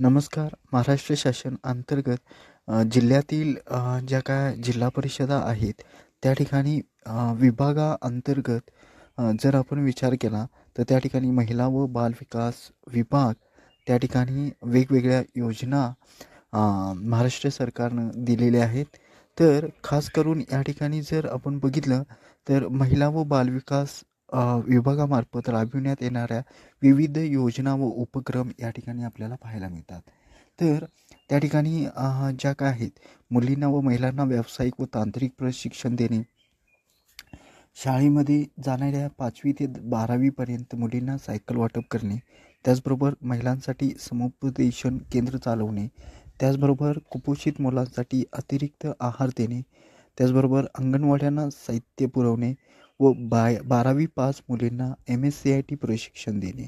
नमस्कार. महाराष्ट्र शासन अंतर्गत जिल्ह्यातील ज्या काय जिल्हा परिषदा आहेत त्या ठिकाणी विभागा विभागाअंतर्गत जर आपण विचार केला तर त्या ठिकाणी महिला व बालविकास विभाग त्या ठिकाणी वेगवेगळ्या योजना महाराष्ट्र सरकारनं दिलेल्या आहेत. तर खास करून या ठिकाणी जर आपण बघितलं तर महिला व बालविकास विभागामार्फत राबविण्यात येणाऱ्या विविध योजना व उपक्रम या ठिकाणी आपल्याला पाहायला मिळतात. तर त्या ठिकाणी ज्या काय आहेत मुलींना व महिलांना व्यावसायिक व तांत्रिक प्रशिक्षण देणे शाळेमध्ये जाणाऱ्या पाचवी ते बारावीपर्यंत मुलींना सायकल वाटप करणे त्याचबरोबर महिलांसाठी समुपदेशन केंद्र चालवणे त्याचबरोबर कुपोषित मुलांसाठी अतिरिक्त आहार देणे त्याचबरोबर अंगणवाड्यांना साहित्य पुरवणे व बाय बारावी पास मुलींना M S C I T प्रशिक्षण देणे.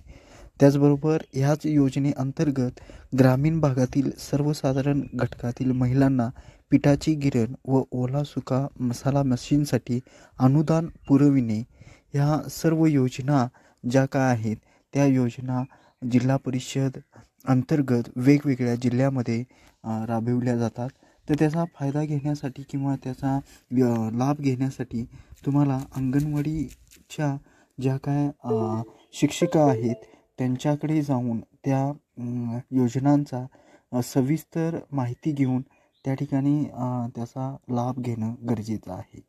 त्याचबरोबर ह्याच योजनेअंतर्गत ग्रामीण भागातील सर्वसाधारण घटकातील महिलांना पिठाची गिरण व ओला सुका मसाला मशीनसाठी अनुदान पुरविणे ह्या सर्व योजना ज्या काय आहेत त्या योजना जिल्हा परिषद अंतर्गत वेगवेगळ्या जिल्ह्यामध्ये राबविल्या जातात. तर त्याचा फायदा घेण्यासाठी किंवा त्याचा लाभ घेण्यासाठी तुम्हाला अंगणवाडीच्या ज्या काय शिक्षिका आहेत त्यांच्याकडे जाऊन त्या योजनांचा सविस्तर माहिती घेऊन त्या ठिकाणी त्याचा लाभ घेणं गरजेचं आहे.